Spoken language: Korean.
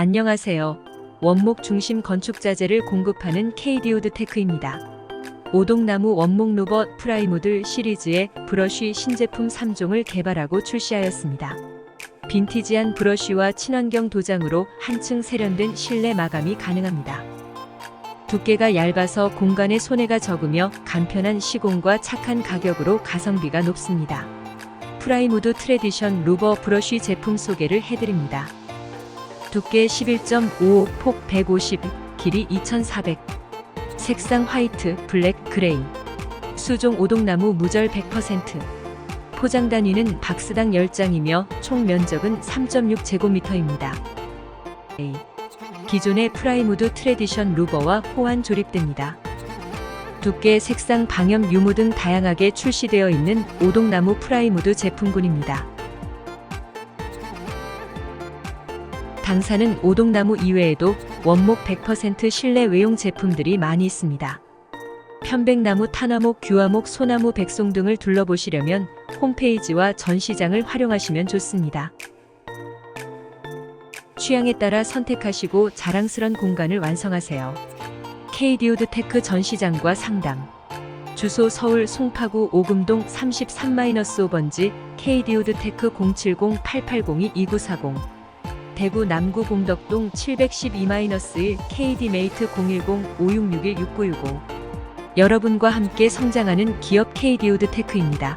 안녕하세요. 원목 중심 건축 자재를 공급하는 KD우드 테크입니다. 오동나무 원목 로봇 프라이모들 시리즈의 브러쉬 신제품 3종을 개발하고 출시하였습니다. 빈티지한 브러쉬와 친환경 도장으로 한층 세련된 실내 마감이 가능합니다. 두께가 얇아서 공간에 손해가 적으며 간편한 시공과 착한 가격으로 가성비가 높습니다. 프라이무드 트레디션 루버 브러쉬 제품 소개를 해드립니다. 두께 11.55, 폭 150, 길이 2400. 색상 화이트, 블랙, 그레이. 수종 오동나무 무절 100%. 포장 단위는 박스당 10장이며 총 면적은 3.6제곱미터입니다. 기존의 프라이무드 트레디션 루버와 호환 조립됩니다. 두께, 색상, 방염, 유무 등 다양하게 출시되어 있는 오동나무 프라이무드 제품군입니다. 당사는 오동나무 이외에도 원목 100% 실내 외용 제품들이 많이 있습니다. 편백나무, 타나목, 규화목, 소나무, 백송 등을 둘러보시려면 홈페이지와 전시장을 활용하시면 좋습니다. 취향에 따라 선택하시고 자랑스런 공간을 완성하세요. KD우드 테크 전시장과 상담. 주소 서울 송파구 오금동 33-5번지 KD우드 테크 070-8802-2940. 대구 남구 공덕동 712-1 KD메이트 010-5661-6965. 여러분과 함께 성장하는 기업 KD우드 테크입니다.